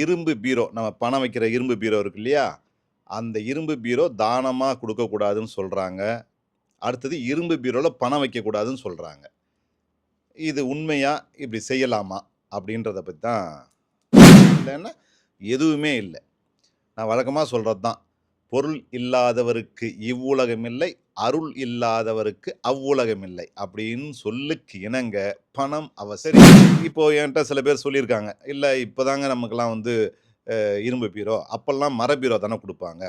இரும்பு பீரோ நம்ம பணம் வைக்கிற இரும்பு பீரோ இருக்கு இல்லையா? அந்த இரும்பு பீரோ தானமாக கொடுக்கக்கூடாதுன்னு சொல்கிறாங்க அடுத்தது இரும்பு பீரோவில் பணம் வைக்கக்கூடாதுன்னு சொல்கிறாங்க இது உண்மையாக இப்படி செய்யலாமா? அப்படின்றத பற்றி தான் இல்லைன்னா எதுவுமே இல்லை நான் வழக்கமாக சொல்கிறது தான். பொருள் இல்லாதவருக்கு இவ்வுலகம் இல்லை, அருள் இல்லாதவருக்கு அவ்வுலகம் இல்லை. அப்படின்னு சொல்லுக்கு இணங்க பணம் அவசியம். சரி, இப்போ என்ட்ட சில பேர் சொல்லியிருக்காங்க. இல்ல இப்பதாங்க நமக்கெல்லாம் வந்து இரும்பு பீரோ. அப்பல்லாம் மர பீரோ தானே குடுப்பாங்க.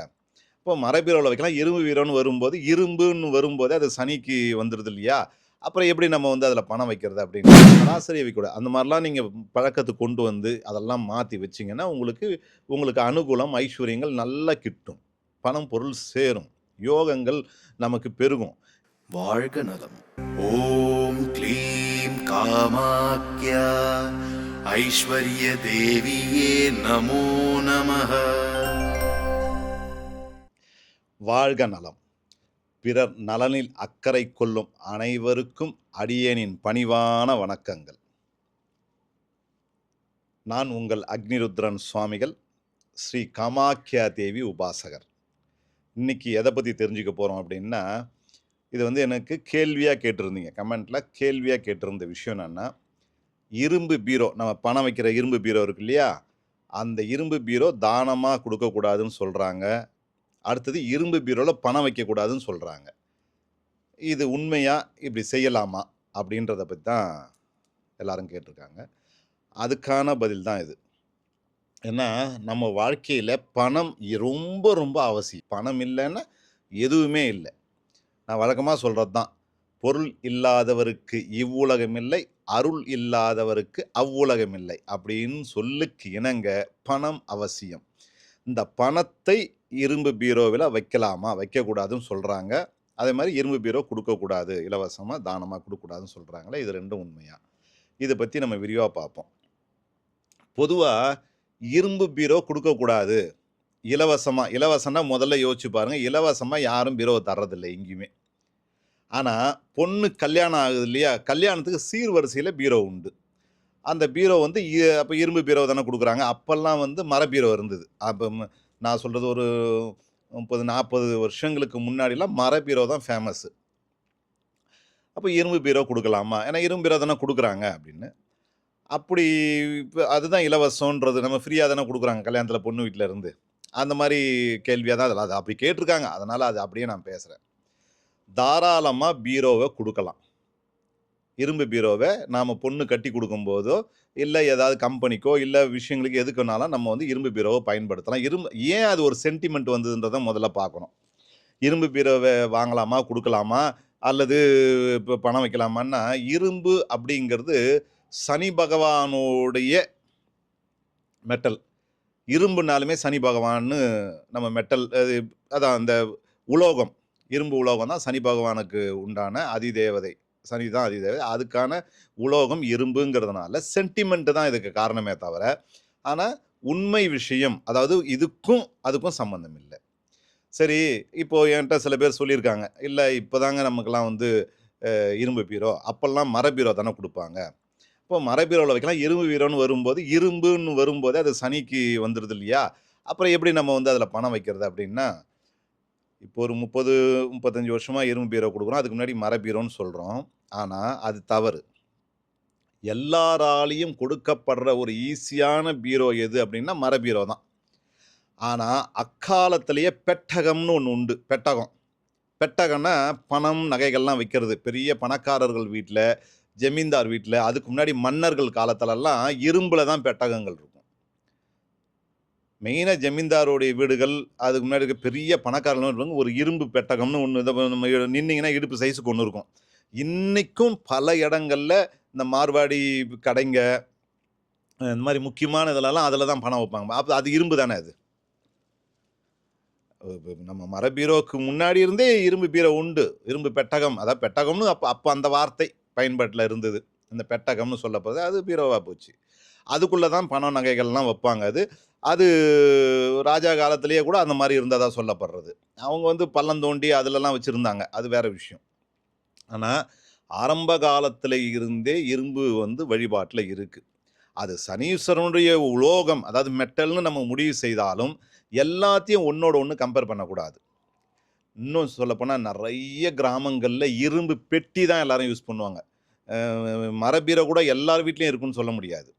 அப்போ மர பீரோல வைக்கலாம். இரும்பு பீரோன்னு வரும்போது, இரும்புன்னு வரும்போதே அது சனிக்கு வந்துருது இல்லையா? அப்புறம் எப்படி நம்ம வந்து அதில பணம் வைக்கிறது அப்படின்னு. சராசரியா வைக்கக்கூடாது. அந்த மாரிலாம் நீங்க பழக்கத்துக்கு கொண்டு வந்து, அதெல்லாம் மாத்தி வச்சீங்கன்னா, உங்களுக்கு உங்களுக்கு அனுகூலம், ஐஸ்வர்யங்கள் நல்லா கிட்டும். பணம், பொருள் சேரும். யோகங்கள் நமக்கு பெருகும். வாழ்க நலம் ஓம் க்ளீம் காமாக்யா ஐஸ்வர்ய தேவியே நமோ நமः வாழ்க நலம். பிறர் நலனில் அக்கறை கொள்ளும் அனைவருக்கும் அடியேனின் பணிவான வணக்கங்கள். நான் உங்கள் அக்னிருத்ரன் சுவாமிகள், ஸ்ரீ காமாக்யா தேவி உபாசகர். இன்னைக்கு எதை பற்றி தெரிஞ்சுக்க போகிறோம் அப்படின்னா, இது வந்து எனக்கு கேள்வியாக கேட்டிருந்தீங்க. கமெண்ட்டில் கேள்வியாக கேட்டிருந்த விஷயம் என்னென்னா இரும்பு பீரோ நம்ம பணம் வைக்கிற இரும்பு பீரோ இருக்கு இல்லையா? அந்த இரும்பு பீரோ தானமாக கொடுக்கக்கூடாதுன்னு சொல்கிறாங்க அடுத்தது இரும்பு பீரோவில் பணம் வைக்கக்கூடாதுன்னு சொல்கிறாங்க இது உண்மையாக இப்படி செய்யலாமா? அப்படின்றத பற்றி தான் எல்லோரும் கேட்டிருக்காங்க. அதுக்கான பதில் தான் இது. ஏன்னா, நம்ம வாழ்க்கையில் பணம் ரொம்ப ரொம்ப அவசியம். பணம் இல்லைன்னா எதுவுமே இல்லை நான் வழக்கமாக சொல்கிறது தான். பொருள் இல்லாதவருக்கு இவ்வுலகம் இல்லை, அருள் இல்லாதவருக்கு அவ்வுலகம் இல்லை. அப்படின்னு சொல்லுக்கு இணங்க பணம் அவசியம். இந்த பணத்தை இரும்பு பீரோவில் வைக்கலாமா? வைக்கக்கூடாதுன்னு சொல்கிறாங்க அதே மாதிரி இரும்பு பீரோ கொடுக்கக்கூடாது இலவசமாக தானமாக கொடுக்கக்கூடாதுன்னு சொல்கிறாங்களே இது ரெண்டும் உண்மையாக இதை பற்றி நம்ம விரிவாக பார்ப்போம். பொதுவாக இரும்பு பீரோ கொடுக்கக்கூடாது இலவசமாக இலவசம்னா முதல்ல யோசிச்சு பாருங்க. இலவசமாக யாரும் பீரோ தர்றதில்லை எங்கேயுமே. ஆனால் பொண்ணு கல்யாணம் ஆகுது இல்லையா? கல்யாணத்துக்கு சீர்வரிசையில் பீரோ உண்டு. அந்த பீரோ வந்து இ இரும்பு பீரோ தானே கொடுக்குறாங்க அப்போல்லாம் வந்து மர பீரோ இருந்தது. அப்போ நான் சொல்கிறது ஒரு 30, 40 வருஷங்களுக்கு முன்னாடிலாம் மர பீரோ தான் ஃபேமஸ். அப்போ இரும்பு பீரோ கொடுக்கலாமா ஏன்னா இரும்பு பீரோ தானே கொடுக்குறாங்க அப்படின்னு. அப்படி இப்போ அதுதான் இலவசம்ன்றது. நம்ம ஃப்ரீயாக தானே கொடுக்குறாங்க கல்யாணத்தில் பொண்ணு வீட்டில் இருந்து. அந்த மாதிரி கேள்வியாக தான் அதில் அது அப்படி கேட்டிருக்காங்க. அதனால் அது அப்படியே நான் பேசுகிறேன் தாராளமாக பீரோவை கொடுக்கலாம் இரும்பு பீரோவை நாம் பொண்ணு கட்டி கொடுக்கும்போதோ இல்லை ஏதாவது கம்பெனிக்கோ, இல்லை விஷயங்களுக்கு எதுக்குனாலும் நம்ம வந்து இரும்பு பீரோவை பயன்படுத்தலாம். இரும்பு ஏன் அது ஒரு சென்டிமெண்ட் வந்ததுன்றத முதல்ல பார்க்கணும். இரும்பு பீரோவை வாங்கலாமா? கொடுக்கலாமா அல்லது இப்போ பணம் வைக்கலாமான்னா, இரும்பு அப்படிங்கிறது சனி பகவானுடைய மெட்டல். இரும்புனாலுமே சனி பகவான்னு நம்ம மெட்டல் அது அதான் அந்த உலோகம். இரும்பு உலோகம் தான் சனி பகவானுக்கு உண்டான அதிதேவதை. சனி தான் அதிதேவதை. அதுக்கான உலோகம் இரும்புங்கிறதுனால சென்டிமெண்ட்டு தான் இதுக்கு காரணமே தவிர, ஆனால் உண்மை விஷயம் அதாவது இதுக்கும் அதுக்கும் சம்மந்தம் இல்லை சரி, இப்போ என்கிட்ட சில பேர் சொல்லியிருக்காங்க. இல்லை இப்போ தாங்க நமக்கெல்லாம் வந்து இரும்பு பீரோ. அப்போல்லாம் மர பீரோ தானே கொடுப்பாங்க இப்போ மரபீரோவில் வைக்கலாம். இரும்பு வீரோன்னு வரும்போது, இரும்புன்னு வரும்போதே அது சனிக்கு வந்துடுது இல்லையா? அப்புறம் எப்படி நம்ம வந்து அதில் பணம் வைக்கிறது அப்படின்னா, இப்போ ஒரு முப்பது முப்பத்தஞ்சு வருஷமாக இரும்பு பீரோ கொடுக்குறோம் அதுக்கு முன்னாடி மரபீரோன்னு சொல்கிறோம் ஆனால் அது தவறு. எல்லாராலையும் கொடுக்கப்படுற ஒரு ஈஸியான பீரோ எது அப்படின்னா, மரபீரோ தான். ஆனால் அக்காலத்திலேயே பெட்டகம்னு ஒன்று உண்டு. பெட்டகம். பெட்டகம்னா பணம், நகைகள்லாம் வைக்கிறது. பெரிய பணக்காரர்கள் வீட்டில் ஜமீன்தார் வீட்டில் அதுக்கு முன்னாடி மன்னர்கள் காலத்திலலாம் இரும்பில் தான் பெட்டகங்கள் இருக்கும். மெயினாக ஜமீன்தாருடைய வீடுகள், அதுக்கு முன்னாடி இருக்க பெரிய பணக்காரங்களும் இருப்பாங்க. ஒரு இரும்பு பெட்டகம்னு ஒன்று இத நம்ம நின்னிங்கன்னா இடுப்பு சைஸுக்கு ஒன்று இருக்கும். இன்றைக்கும் பல இடங்களில் இந்த மார்வாடி கடைங்க, இந்த மாதிரி முக்கியமான இதுலலாம் அதில் தான் பணம் வைப்பாங்க. அப்போ அது இரும்பு தானே அது. நம்ம மர பீரோவுக்கு முன்னாடி இருந்தே இரும்பு பீரோ உண்டு. இரும்பு பெட்டகம். அதாவது பெட்டகம்னு அப்போ அப்போ அந்த வார்த்தை பயன்பாட்டில் இருந்தது. அந்த பெட்டகம்னு சொல்லப்படுது. அது பீரோவாக போச்சு. அதுக்குள்ளே தான் பணம், நகைகள்லாம் வைப்பாங்க அது. அது ராஜா காலத்திலேயே கூட அந்த மாதிரி இருந்ததாக சொல்லப்படுறது. அவங்க வந்து பள்ளம் தோண்டி அதிலலாம் வச்சுருந்தாங்க அது வேற விஷயம். ஆனால் ஆரம்ப காலத்தில் இருந்தே இரும்பு வந்து வழிபாட்டில் இருக்குது அது சனீஸ்வரனுடைய உலோகம் அதாவது மெட்டல்னு நம்ம முடிவு செய்தாலும் எல்லாத்தையும் ஒன்றோட ஒன்று கம்பேர் பண்ணக்கூடாது இன்னும் சொல்லப்போனால் நிறைய கிராமங்களில் இரும்பு பெட்டி தான் எல்லாரும் யூஸ் பண்ணுவாங்க. மரபீரை மரபீரோ கூட எல்லார் வீட்லேயும் இருக்குன்னு சொல்ல முடியாது.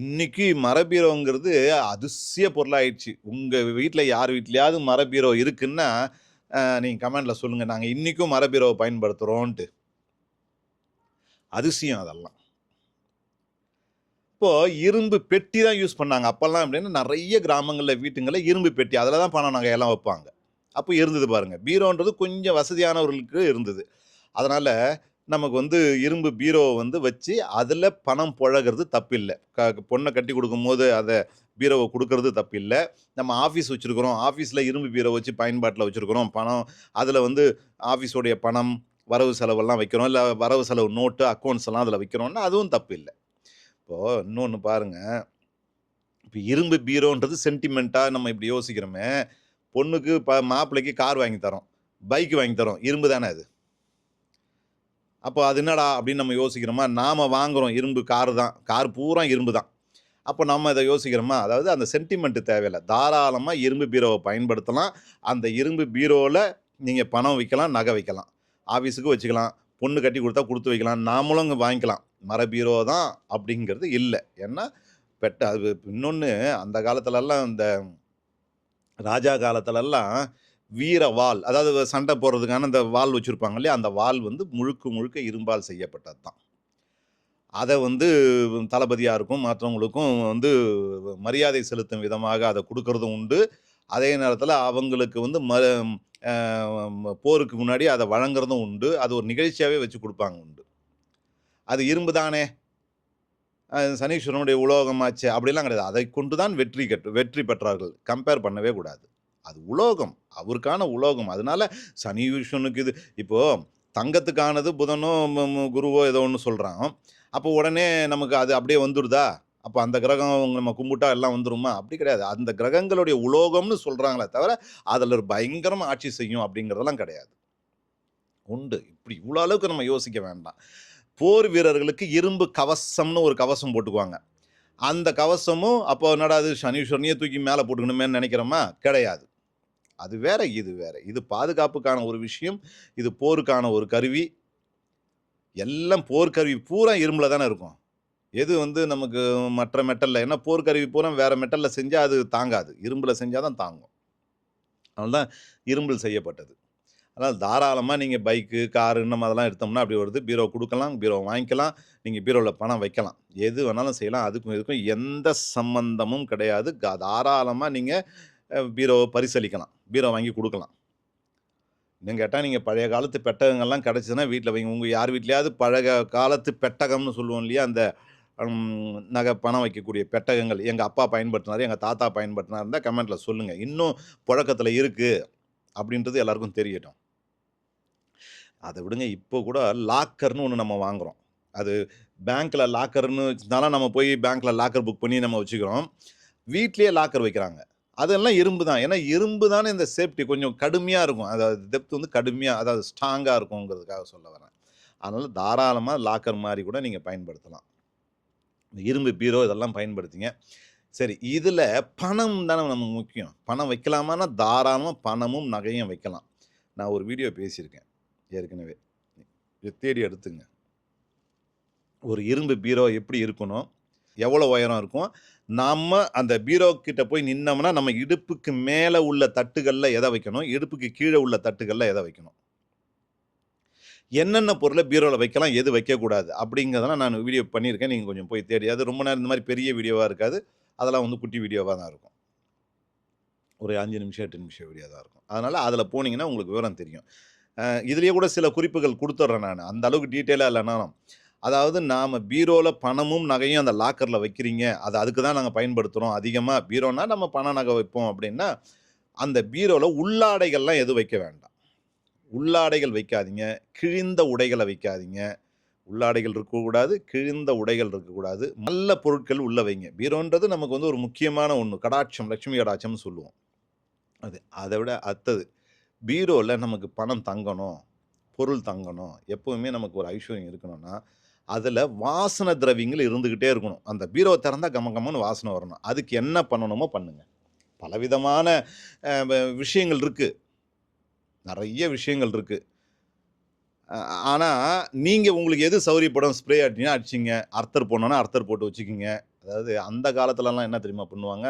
இன்னைக்கு மரபீரோங்கிறது அதிசய பொருளாயிடுச்சு. உங்கள் வீட்டில் யார் வீட்லையாவது மரபீரோ இருக்குன்னா நீங்கள் கமெண்டில் சொல்லுங்கள் நாங்கள் இன்றைக்கும் மரபீரோவை பயன்படுத்துகிறோன்ட்டு அதிசயம் அதெல்லாம். இப்போது இரும்பு பெட்டி தான் யூஸ் பண்ணாங்க. அப்போல்லாம் அப்படின்னா நிறைய கிராமங்களில் வீட்டுங்களில் இரும்பு பெட்டி. அதில் தான் பணம் நாங்கள் எல்லாம் வைப்பாங்க. அப்போ இருந்தது பாருங்கள் பீரோன்றது கொஞ்சம் வசதியானவர்களுக்கு இருந்தது. அதனால் நமக்கு வந்து இரும்பு பீரோவை வந்து வச்சு அதில் பணம் புழகிறது தப்பில்லை. க பொண்ணை கட்டி கொடுக்கும்போது அதை பீரோவை கொடுக்கறது தப்பில்லை. நம்ம ஆஃபீஸ் வச்சுருக்கிறோம். ஆஃபீஸில் இரும்பு பீரோ வச்சு பயன்பாட்டில் வச்சுருக்கிறோம். பணம் அதில் வந்து ஆஃபீஸோடைய பணம் வரவு செலவெல்லாம் வைக்கிறோம். இல்லை வரவு செலவு நோட்டு அக்கௌண்ட்ஸ் எல்லாம் அதில் வைக்கிறோம்னா அதுவும் தப்பு இல்லை இப்போது இன்னொன்று பாருங்கள் இப்போ இரும்பு பீரோன்றது சென்டிமெண்ட்டாக நம்ம இப்படி யோசிக்கிறோமே பொண்ணுக்கு ப மாப்பிள்ளைக்கு கார் வாங்கி தரோம். பைக் வாங்கி தரோம். இரும்பு தானே அது? அப்போ அது என்னடா அப்படின்னு நம்ம யோசிக்கிறோமா? நாம் வாங்குகிறோம் இரும்பு கார் தான். கார் பூரா இரும்பு தான். அப்போ நம்ம இதை யோசிக்கிறோமா? அதாவது அந்த சென்டிமெண்ட்டு தேவையில்லை. தாராளமாக இரும்பு பீரோவை பயன்படுத்தலாம். அந்த இரும்பு பீரோவில் நீங்கள் பணம் வைக்கலாம் நகை வைக்கலாம் ஆஃபீஸுக்கு வச்சுக்கலாம். பொண்ணு கட்டி கொடுத்தா கொடுத்து வைக்கலாம். நாமளும் இங்கே வாங்கிக்கலாம். மர பீரோ தான் அப்படிங்கிறது இல்லை. ஏன்னா பெட்ட அது இன்னொன்று அந்த காலத்துலலாம் இந்த ராஜா காலத்துலலாம் வீர வால் அதாவது சண்டை போடுறதுக்கான அந்த வால் வச்சுருப்பாங்க இல்லையா? அந்த வால் வந்து முழுக்க முழுக்க இரும்பால் செய்யப்பட்டது தான் அதை வந்து தளபதியாக இருக்கும் மற்றவங்களுக்கும் வந்து மரியாதை செலுத்தும் விதமாக அதை கொடுக்கறதும் உண்டு. அதே நேரத்தில் அவங்களுக்கு வந்து ம போருக்கு முன்னாடி அதை வழங்குறதும் உண்டு. அது ஒரு நிகழ்ச்சியாகவே வச்சு கொடுப்பாங்க உண்டு. அது இரும்பு தானே சனீஸ்வரனுடைய உலோகமாச்சு அப்படிலாம் கிடையாது. அதை கொண்டு தான் வெற்றி கட்டு வெற்றி பெற்றார்கள். கம்பேர் பண்ணவே கூடாது. அது உலோகம் அவருக்கான உலோகம். அதனால சனீஸ்வரனுக்கு இது இப்போது தங்கத்துக்கானது புதனோ குருவோ ஏதோ ஒன்று சொல்கிறான் அப்போ உடனே நமக்கு அது அப்படியே வந்துடுதா அப்போ அந்த கிரகம் நம்ம கும்பிட்டா எல்லாம் வந்துருமா? அப்படி கிடையாது. அந்த கிரகங்களுடைய உலோகம்னு சொல்கிறாங்களே தவிர அதில் ஒரு பயங்கரமாக ஆட்சி செய்யும் அப்படிங்கிறதெல்லாம் கிடையாது. உண்டு. இப்படி இவ்வளோ அளவுக்கு நம்ம யோசிக்க வேண்டாம். போர் வீரர்களுக்கு இரும்பு கவசம்னு ஒரு கவசம் போட்டுக்குவாங்க. அந்த கவசமும் அப்போ என்னடா அது சனீஸ்வரனையே தூக்கி மேலே போட்டுக்கணுமேன்னு நினைக்கிறோமா? கிடையாது. அது வேற இது வேற. இது பாதுகாப்புக்கான ஒரு விஷயம் இது போருக்கான ஒரு கருவி. எல்லாம் போர்க்கருவி பூரா இரும்பில் தானே இருக்கும். எது வந்து நமக்கு மற்ற மெட்டலில் ஏன்னா போர்க்கருவி பூரா வேறு மெட்டலில் செஞ்சால் அது தாங்காது. இரும்பில் செஞ்சால் தான் தாங்கும். அதனால்தான் இரும்பில் செய்யப்பட்டது. அதனால் தாராளமாக நீங்கள் பைக்கு காரு இன்னும் அதெல்லாம் எடுத்தோம்னா அப்படி வருது. பீரோ கொடுக்கலாம் பீரோ வாங்கிக்கலாம் நீங்கள் பீரோவில் பணம் வைக்கலாம். எது வேணாலும் செய்யலாம். அதுக்கும் இதுக்கும் எந்த சம்பந்தமும் கிடையாது. தாராளமாக நீங்கள் பீரோவை பரிசளிக்கலாம். பீரோ வாங்கி கொடுக்கலாம். இன்னும் கேட்டால் நீங்கள் பழைய காலத்து பெட்டகங்கள்லாம் கிடச்சிதுன்னா வீட்டில் வைங்க. உங்கள் யார் வீட்லையாவது பழக காலத்து பெட்டகம்னு சொல்லுவோம் இல்லையா? அந்த நகை பணம் வைக்கக்கூடிய பெட்டகங்கள். எங்கள் அப்பா பயன்படுத்தினார் எங்கள் தாத்தா பயன்படுத்தினார் இருந்தால் கமெண்ட்டில் சொல்லுங்கள் இன்னும் புழக்கத்தில் இருக்குது அப்படின்றது எல்லாருக்கும் தெரியட்டும். அதை விடுங்க இப்போ கூட லாக்கர்னு ஒன்று நம்ம வாங்குகிறோம் அது பேங்க்கில் லாக்கர்னு இருந்தாலும் நம்ம போய் பேங்க்கில் லாக்கர் புக் பண்ணி நம்ம வச்சுக்கிறோம். வீட்லேயே லாக்கர் வைக்கிறாங்க. அதெல்லாம் இரும்பு தான். ஏன்னா இரும்பு தானே இந்த சேஃப்டி கொஞ்சம் கடுமையாக இருக்கும். அதாவது டெப்த் வந்து கடுமையாக அதாவது ஸ்ட்ராங்காக இருக்குங்கிறதுக்காக சொல்ல வரேன். அதனால் தாராளமாக லாக்கர் மாதிரி கூட நீங்கள் பயன்படுத்தலாம். இந்த இரும்பு பீரோ இதெல்லாம் பயன்படுத்திங்க. சரி இதில் பணம் தானே நமக்கு முக்கியம். பணம் வைக்கலாமான்னா தாராளமாக பணமும் நகையும் வைக்கலாம். நான் ஒரு வீடியோ பேசியிருக்கேன். ஏற்கனவே. இதை தேடி எடுத்துங்க. ஒரு இரும்பு பீரோ எப்படி இருக்கணும்? எவ்வளோ உயரம் இருக்கும்? நாம் அந்த பீரோ கிட்ட போய் நின்னோம்னா நம்ம இடுப்புக்கு மேலே உள்ள தட்டுகளில் எதை வைக்கணும்? இடுப்புக்கு கீழே உள்ள தட்டுகளில் எதை வைக்கணும்? என்னென்ன பொருளை பீரோவில் வைக்கலாம்? எது வைக்கக்கூடாது? அப்படிங்கிறதெல்லாம் நான் வீடியோ பண்ணியிருக்கேன். நீங்கள் கொஞ்சம் போய் தேடி. அது ரொம்ப நேரம் இந்த மாதிரி பெரிய வீடியோவாக இருக்காது. அதெல்லாம் வந்து குட்டி வீடியோவாக தான் இருக்கும். ஒரு அஞ்சு நிமிஷம் எட்டு நிமிஷம் வீடியோ தான் இருக்கும். அதனால் அதில் போனீங்கன்னா உங்களுக்கு விவரம் தெரியும். இதுலேயே கூட சில குறிப்புகள் கொடுத்துட்றேன் நான். அந்த அளவுக்கு டீட்டெயிலாக இல்லைனாலும் அதாவது நாம் பீரோவில் பணமும் நகையும் அந்த லாக்கரில் வைக்கிறீங்க. அது அதுக்கு தான் நாங்கள் பயன்படுத்துகிறோம் அதிகமாக பீரோனா நம்ம பண நகை வைப்போம் அப்படின்னா அந்த பீரோவில் உள்ளாடைகள்லாம் எதுவும் வைக்க வேண்டாம். உள்ளாடைகள் வைக்காதீங்க. கிழிந்த உடைகளை வைக்காதீங்க. உள்ளாடைகள் இருக்கக்கூடாது கிழிந்த உடைகள் இருக்கக்கூடாது. நல்ல பொருட்கள் உள்ளே வைங்க. பீரோன்றது நமக்கு வந்து ஒரு முக்கியமான ஒன்று கடாட்சம் லட்சுமி கடாட்சம்னு சொல்லுவோம். அது அதை விட அத்தது. பீரோவில் நமக்கு பணம் தங்கணும் பொருள் தங்கணும் எப்போவுமே நமக்கு ஒரு ஐஸ்வர்யம் இருக்கணும்னா அதில் வாசனை திரவியங்கள் இருந்துக்கிட்டே இருக்கணும். அந்த பீரோ திறந்தால் கம கமன்னு வாசனை வரணும். அதுக்கு என்ன பண்ணணுமோ பண்ணுங்கள் பலவிதமான விஷயங்கள் இருக்குது நிறைய விஷயங்கள் இருக்குது ஆனால் நீங்கள் உங்களுக்கு எது சௌரியப்படும் ஸ்ப்ரே அடிச்சிங்கன்னா அடிச்சிங்க அர்த்தர் போடணுன்னா அர்த்தர் போட்டு வச்சுக்கிங்க. அதாவது அந்த காலத்துலலாம் என்ன தெரியுமா பண்ணுவாங்க?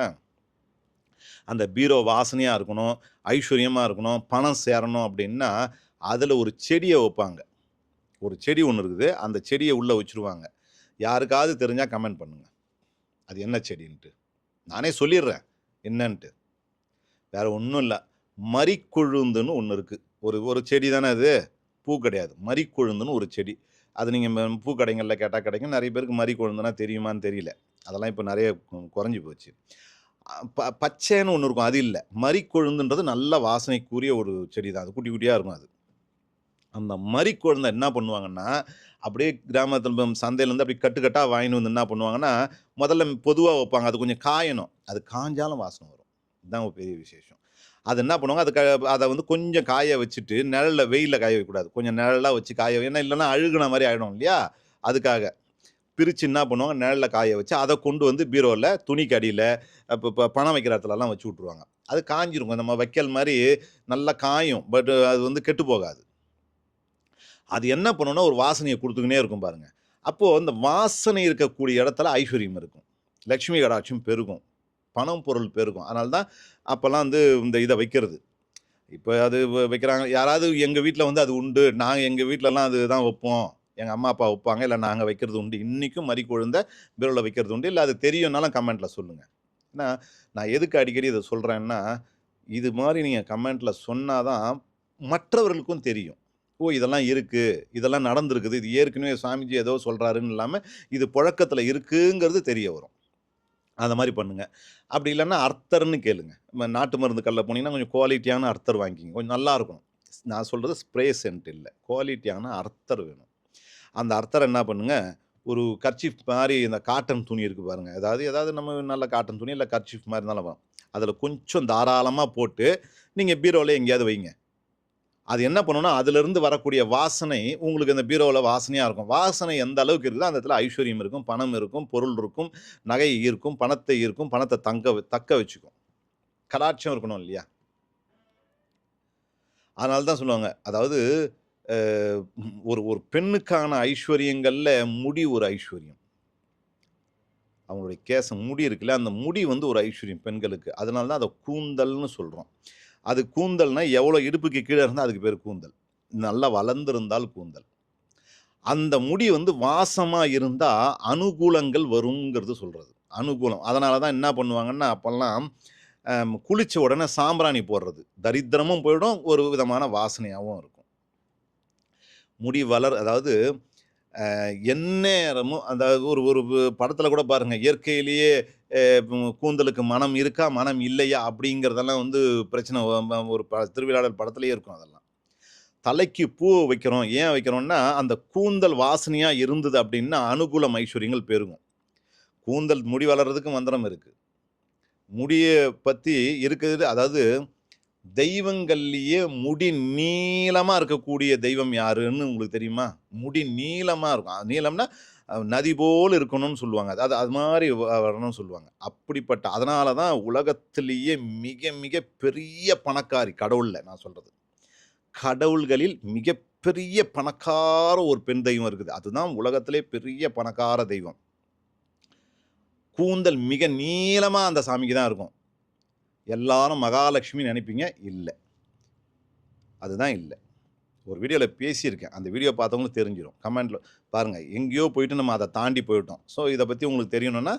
அந்த பீரோ வாசனையாக இருக்கணும் ஐஸ்வர்யமாக இருக்கணும் பணம் சேரணும் அப்படின்னா அதில் ஒரு செடியை வைப்பாங்க. ஒரு செடி ஒன்று இருக்குது அந்த செடியை உள்ளே வச்சுருவாங்க. யாருக்காவது தெரிஞ்சால் கமெண்ட் பண்ணுங்க. அது என்ன செடின்ட்டு. நானே சொல்லிடுறேன். என்னன்ட்டு. வேறு ஒன்றும் இல்லை. மறிக்கொழுந்துன்னு ஒன்று இருக்குது ஒரு ஒரு செடி தானே அது? பூ கிடையாது. மறிக்கொழுந்துன்னு ஒரு செடி. அது நீங்கள் பூ கடைங்களில் கேட்டால் கிடைக்கும். நிறைய பேருக்கு மறிக்கொழுந்துனா தெரியுமான்னு தெரியல. அதெல்லாம் இப்போ நிறைய குறைஞ்சி போச்சு. ப பச்சைன்னு ஒன்று இருக்கும். அது இல்லை. மறிக்கொழுந்துன்றது நல்ல வாசனைக்குரிய ஒரு செடி தான் அது குட்டி குட்டியாக இருக்கும் அது. அந்த மறிக்கொழுந்தை என்ன பண்ணுவாங்கன்னா அப்படியே கிராமத்தில் சந்தையிலேருந்து அப்படி கட்டுக்கட்டாக வாங்கின்னு வாங்கிட்டு வந்து என்ன பண்ணுவாங்கன்னா முதல்ல பொதுவாக வைப்பாங்க. அது கொஞ்சம் காயணும். அது காஞ்சாலும் வாசனை வரும். இதுதான் ஒரு பெரிய விசேஷம். அது என்ன பண்ணுவாங்க? அது க அதை வந்து கொஞ்சம் காய வச்சுட்டு நிழலில் வெயிலில் காய வைக்கக்கூடாது. கொஞ்சம் நிழலாக வச்சு காய ஏன்னா இல்லைன்னா அழுகுன மாதிரி ஆகிடும் இல்லையா? அதுக்காக. பிரித்து என்ன பண்ணுவாங்க? நிழலில் காய வச்சு அதை கொண்டு வந்து பீரோவில் துணிக்கு அடியில் இப்போ இப்போ பணம் வைக்கிற இடத்துலலாம் வச்சு விட்ருவாங்க அது காஞ்சிருக்கும். நம்ம வைக்கல் மாதிரி நல்லா காயும். பட் அது வந்து கெட்டு போகாது. அது என்ன பண்ணுன்னா ஒரு வாசனையை கொடுத்துக்கினே இருக்கும் பாருங்கள் அப்போது அந்த வாசனை இருக்கக்கூடிய இடத்துல ஐஸ்வர்யம் இருக்கும். லக்ஷ்மி கடாட்சம் பெருகும். பணம் பொருள் பெருகும். அதனால தான் அப்போல்லாம் வந்து இந்த இதை வைக்கிறது. இப்போ அது வ- வைக்கிறாங்க. யாராவது எங்கள் வீட்டில் வந்து அது உண்டு. நாங்கள் எங்கள் வீட்டிலலாம் அது தான் வைப்போம். எங்கள் அம்மா அப்பா வைப்பாங்க. இல்லை நாங்கள் வைக்கிறது உண்டு. இன்றைக்கும் மறி கொழுந்த பீரோவில் வைக்கிறது உண்டு. இல்லை அது தெரியும்னாலும் கமெண்ட்டில் சொல்லுங்கள் ஏன்னா நான் எதுக்கு அடிக்கடி இதை சொல்கிறேன்னா இது மாதிரி நீங்கள் கமெண்ட்டில் சொன்னால் தான் மற்றவர்களுக்கும் தெரியும். ஓ இதெல்லாம் இருக்குது இதெல்லாம் நடந்திருக்குது. இது ஏற்கனவே சாமிஜி ஏதோ சொல்கிறாருன்னு இல்லாமல் இது புழக்கத்தில் இருக்குங்கிறது தெரிய வரும். அந்த மாதிரி பண்ணுங்கள் அப்படி இல்லைன்னா அர்த்தர்னு கேளுங்க. நம்ம நாட்டு மருந்து கல்ல போனீங்கன்னா கொஞ்சம் குவாலிட்டியான அர்த்தர் வாங்கிக்கிங்க. கொஞ்சம் நல்லாயிருக்கும் நான் சொல்கிறது ஸ்ப்ரே சென்ட் இல்லை. குவாலிட்டியான அர்த்தர் வேணும். அந்த அர்த்தர் என்ன பண்ணுங்கள் ஒரு கர்ச்சிஃப் மாதிரி இந்த காட்டன் துணி இருக்குது பாருங்கள் ஏதாவது ஏதாவது நம்ம நல்ல காட்டன் துணி இல்லை கர்ச்சிஃப் மாதிரி இருந்தாலும் வரும். அதில் கொஞ்சம் தாராளமாக போட்டு நீங்கள் பீரோவில் எங்கேயாவது வைங்க. அது என்ன பண்ணுன்னா அதுலேருந்து வரக்கூடிய வாசனை உங்களுக்கு இந்த பீரோவில் வாசனையாக இருக்கும். வாசனை எந்த அளவுக்கு இருக்குதோ அந்த இடத்துல ஐஸ்வர்யம் இருக்கும் பணம் இருக்கும் பொருள் இருக்கும் நகை இருக்கும் பணத்தை இருக்கும் பணத்தை தங்க தக்க வச்சுக்கும். கலாட்சியம் இருக்கணும் இல்லையா? அதனால தான் சொல்லுவாங்க. அதாவது ஒரு ஒரு பெண்ணுக்கான ஐஸ்வர்யங்களில் முடி ஒரு ஐஸ்வர்யம். அவங்களுடைய கேசம் முடி இருக்குல்ல அந்த முடி வந்து ஒரு ஐஸ்வர்யம் பெண்களுக்கு. அதனால தான் அதை கூந்தல்னு சொல்கிறோம் அது கூந்தல்னால் எவ்வளோ இடுப்புக்கு கீழே இருந்தால் அதுக்கு பேர் கூந்தல். நல்லா வளர்ந்துருந்தால் கூந்தல். அந்த முடி வந்து வாசமாக இருந்தால் அனுகூலங்கள் வருங்கிறது சொல்கிறது அனுகூலம். அதனால தான் என்ன பண்ணுவாங்கன்னா அப்போல்லாம் குளித்த உடனே சாம்பிராணி போடுறது. தரித்திரமும் போயிடும் ஒரு விதமான வாசனையாகவும் இருக்கும். முடி வளர் அதாவது எந்நேரமும் அதாவது ஒரு ஒரு படத்தில் கூட பாருங்கள் இயற்கையிலேயே கூந்தலுக்கு மனம் இருக்கா மனம் இல்லையா அப்படிங்கிறதெல்லாம் வந்து பிரச்சனை ஒரு ப திருவிழாடல் படத்துலேயே இருக்கும் அதெல்லாம். தலைக்கு பூ வைக்கிறோம் ஏன் வைக்கிறோம்னா அந்த கூந்தல் வாசனையாக இருந்தது அப்படின்னா அனுகூலம் ஐஸ்வர்யங்கள் பெருகும். கூந்தல் முடி வளர்றதுக்கு மந்திரம் இருக்குது முடியை பற்றி இருக்கிறது அதாவது தெய்வங்கள்லேயே முடி நீளமாக இருக்கக்கூடிய தெய்வம் யாருன்னு உங்களுக்கு தெரியுமா? முடி நீளமாக இருக்கும். அது நீளம்னா நதி போல் இருக்கணும்னு சொல்லுவாங்க. அது அது மாதிரி வ- வரணும்னு சொல்லுவாங்க. அப்படிப்பட்ட அதனால தான் உலகத்திலேயே மிக மிக பெரிய பணக்காரி கடவுளில் நான் சொல்கிறது கடவுள்களில் மிகப்பெரிய பணக்கார ஒரு பெண் தெய்வம் இருக்குது. அதுதான் உலகத்திலே பெரிய பணக்கார தெய்வம். கூந்தல் மிக நீளமாக அந்த சாமிக்கு தான் இருக்கும். எல்லாரும் மகாலட்சுமி நினைப்பீங்க? இல்லை. அதுதான் இல்லை. ஒரு வீடியோவில் பேசியிருக்கேன். அந்த வீடியோ பார்த்தவங்களுக்கு தெரிஞ்சிடும் கமெண்ட்டில் பாருங்கள் எங்கேயோ போயிட்டு நம்ம அதை தாண்டி போயிட்டோம். ஸோ இதை பற்றி உங்களுக்கு தெரியணும்னா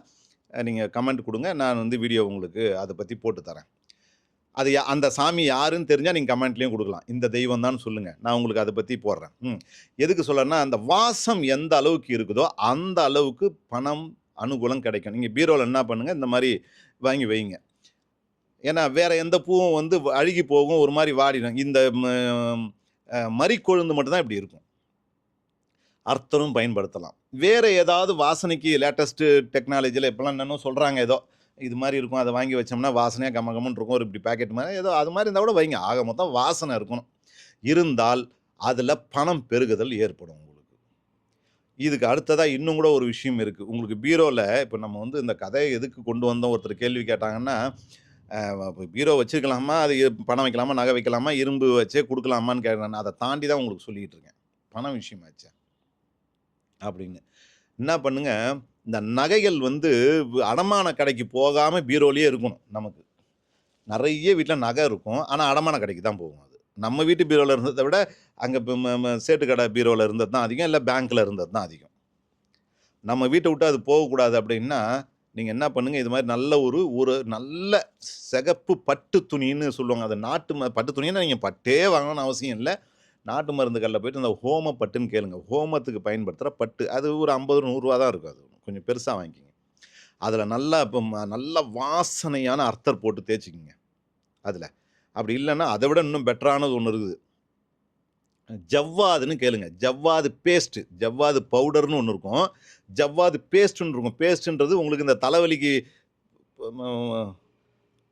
நீங்கள் கமெண்ட் கொடுங்க. நான் வந்து வீடியோ உங்களுக்கு அதை பற்றி போட்டு தரேன். அது யா- அந்த சாமி யாருன்னு தெரிஞ்சால் நீங்கள் கமெண்ட்லேயும் கொடுக்கலாம். இந்த தெய்வம் தான் சொல்லுங்கள் நான் உங்களுக்கு அதை பற்றி போடுறேன். ம். எதுக்கு சொல்லணும்னா அந்த வாசம் எந்த அளவுக்கு இருக்குதோ அந்த அளவுக்கு பணம் அனுகூலம் கிடைக்கும். நீங்கள் பீரோவில் என்ன பண்ணுங்கள் இந்த மாதிரி வாங்கி வைங்க. ஏன்னா வேறு எந்த பூவும் வந்து அழுகி போகும் ஒரு மாதிரி வாடிடும். இந்த மறிக்கொழுந்து மட்டும்தான் இப்படி இருக்கும். அர்த்தரும் பயன்படுத்தலாம். வேறு ஏதாவது வாசனைக்கு லேட்டஸ்ட்டு டெக்னாலஜியில் இப்போலாம் என்னென்ன சொல்கிறாங்க ஏதோ இது மாதிரி இருக்கும் அதை வாங்கி வச்சோம்னா வாசனையாக கம கமன்னு இருக்கும். ஒரு இப்படி பேக்கெட் மாதிரி ஏதோ அது மாதிரி இருந்தால் கூட வைங்க. ஆக மொத்தம் வாசனை இருக்கணும். இருந்தால் அதில் பணம் பெருகுதல் ஏற்படும் உங்களுக்கு. இதுக்கு அடுத்ததாக இன்னும் கூட ஒரு விஷயம் இருக்குது உங்களுக்கு பீரோவில் இப்போ நம்ம வந்து இந்த கதையை எதுக்கு கொண்டு வந்தோம்? ஒருத்தர் கேள்வி கேட்டாங்கன்னா, பீரோ வச்சுருக்கலாமா அது பணம் வைக்கலாமா? நகை வைக்கலாமா? இரும்பு வச்சே கொடுக்கலாமான்னு கேட்குறேன். அதை தாண்டி தான் உங்களுக்கு சொல்லிகிட்டு இருக்கேன். பணம் விஷயமாச்சே. அப்படின்னு. என்ன பண்ணுங்க, இந்த நகைகள் வந்து அடமான கடைக்கு போகாமல் பீரோலேயே இருக்கணும் நமக்கு. நிறைய வீட்டில் நகை இருக்கும். ஆனால் அடமான கடைக்கு தான் போகும் அது. நம்ம வீட்டு பீரோவில் இருந்ததை விட, அங்கே சேட்டு கடை பீரோவில் இருந்தது தான் அதிகம். இல்லை பேங்க்கில் இருந்தது தான் அதிகம். நம்ம வீட்டை விட்டு அது போகக்கூடாது அப்படின்னா, நீங்கள் என்ன பண்ணுங்கள் இது மாதிரி நல்ல ஒரு ஒரு நல்ல சிகப்பு பட்டு துணின்னு சொல்லுவாங்க. அது நாட்டு ம பட்டு துணின்னா நீங்கள் பட்டே வாங்கணும்னு அவசியம் இல்லை நாட்டு மருந்து கல்லில் போயிட்டு இந்த ஹோம பட்டுன்னு கேளுங்க. ஹோமத்துக்கு பயன்படுத்துகிற பட்டு. அது ஒரு ஐம்பது நூறுரூவா தான் இருக்கும் அது. கொஞ்சம் பெருசாக வாங்கிக்கிங்க அதில் நல்லா இப்போ ம நல்ல வாசனையான அர்த்தர் போட்டு தேய்ச்சிக்கிங்க அதில் அப்படி இல்லைன்னா அதை விட இன்னும் பெட்டரானது ஒன்று இருக்குது. ஜவ்வாதுன்னு கேளுங்க. ஜவ்வாது பேஸ்ட்டு ஜவ்வாது பவுடர்னு ஒன்று இருக்கும். ஜவ்வாது பேஸ்ட்டுன்னு இருக்கும். பேஸ்ட்டுன்றது உங்களுக்கு இந்த தலைவலிக்கு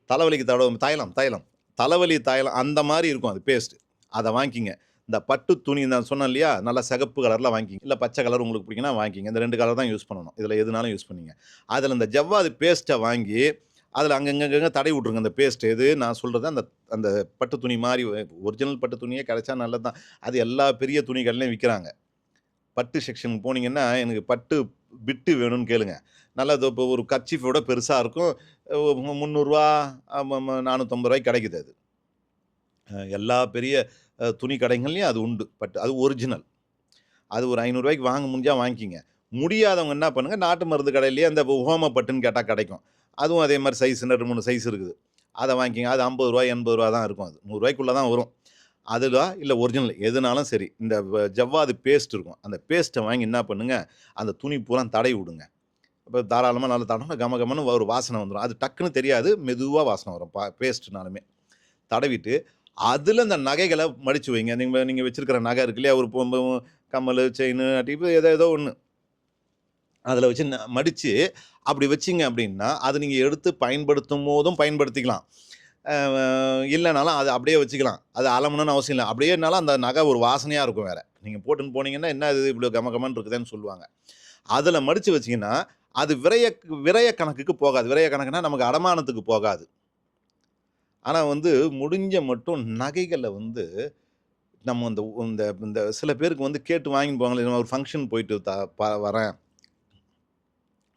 தலைவலிக்கு தடவும் தைலம் தைலம். தலைவலி தைலம் அந்த மாதிரி இருக்கும் அது பேஸ்ட்டு அதை வாங்கிக்கிங்க இந்த பட்டு துணி நான் சொன்னேன் இல்லையா? நல்லா சிகப்பு கலரில் வாங்கிங்க இல்லை பச்சை கலர் உங்களுக்கு பிடிக்குன்னா வாங்கிக்கங்க. இந்த ரெண்டு கலர் தான் யூஸ் பண்ணணும். இதில் எதுனாலும் யூஸ் பண்ணிங்க அதில் இந்த ஜவ்வாது பேஸ்ட்டை வாங்கி, அதில் அங்கங்கங்கே தடை விட்ருங்க அந்த பேஸ்ட். எது நான் சொல்கிறது அந்த அந்த பட்டு துணி மாதிரி ஒரிஜினல் பட்டு துணியே கிடைச்சா நல்லது தான். அது எல்லா பெரிய துணிகள்லையும் விற்கிறாங்க பட்டு செக்ஷனுக்கு போனீங்கன்னா, எனக்கு பட்டு பிட்டு வேணும்னு கேளுங்க. நல்லா இப்போ ஒரு கச்சிஃபோட பெருசாக இருக்கும். முந்நூறுரூவா நானூற்றம்பது ரூபாய்க்கு கிடைக்குது அது. எல்லா பெரிய துணி கடைகள்லையும் அது உண்டு. பட்டு அது ஒரிஜினல். அது ஒரு ஐநூறுரூவாய்க்கு வாங்க முடிஞ்சால் வாங்கிக்கிங்க முடியாதவங்க என்ன பண்ணுங்க, நாட்டு மருந்து கடையிலேயே அந்த ஹோம பட்டுன்னு கேட்டால் கிடைக்கும். அதுவும் அதே மாதிரி சைஸ் 2, 3 சைஸ் இருக்குது. அதை வாங்கிக்கிங்க அது ஐம்பது ரூபாய் எண்பது ரூபா தான் இருக்கும் அது. நூறுரூவாய்க்குள்ளே தான் வரும். அதுவா இல்லை ஒரிஜினல் எதுனாலும் சரி. இந்த வ ஜவ்வாது பேஸ்ட் இருக்கும். அந்த பேஸ்ட்டை வாங்கி என்ன பண்ணுங்கள் அந்த துணி பூரா தடவி விடுங்க. இப்போ தாராளமாக நல்லா தடவை கம கமன்னு ஒரு வாசனை வந்துடும் அது டக்குன்னு தெரியாது. மெதுவாக வாசனை வரும். பா பேஸ்ட்னாலுமே. தடவிட்டு, அதில் அந்த நகைகளை மடித்து வைங்க. நீங்கள் நீங்கள் வச்சுருக்கிற நகை இருக்கு இல்லையா? ஒரு பொ கம்மல் கம்மலு, டிப்பு ஏதோ ஏதோ ஒன்று அதில் வச்சு ந அப்படி வச்சீங்க அப்படின்னா, அது நீங்கள் எடுத்து பயன்படுத்தும் போதும் பயன்படுத்திக்கலாம். இல்லைனாலும் அது அப்படியே வச்சுக்கலாம். அது அலமணும்னு அவசியம் இல்ல. அப்படியேனாலும் அந்த நகை ஒரு வாசனையாக இருக்கும் வேறு நீங்கள் போட்டுன்னு போனீங்கன்னா, என்ன இது இவ்வளோ கம கமன்னு சொல்லுவாங்க. அதில் மடித்து வச்சீங்கன்னா, அது விரைய விரைய கணக்குக்கு போகாது. விரைய கணக்குனா நமக்கு அடமானத்துக்கு போகாது. ஆனால் வந்து முடிஞ்ச மட்டும் நகைகளை வந்து நம்ம இந்த இந்த இந்த சில பேருக்கு வந்து கேட்டு வாங்கின்னு போவாங்கல்ல, ஒரு ஃபங்க்ஷன் போயிட்டு த ப வரேன்.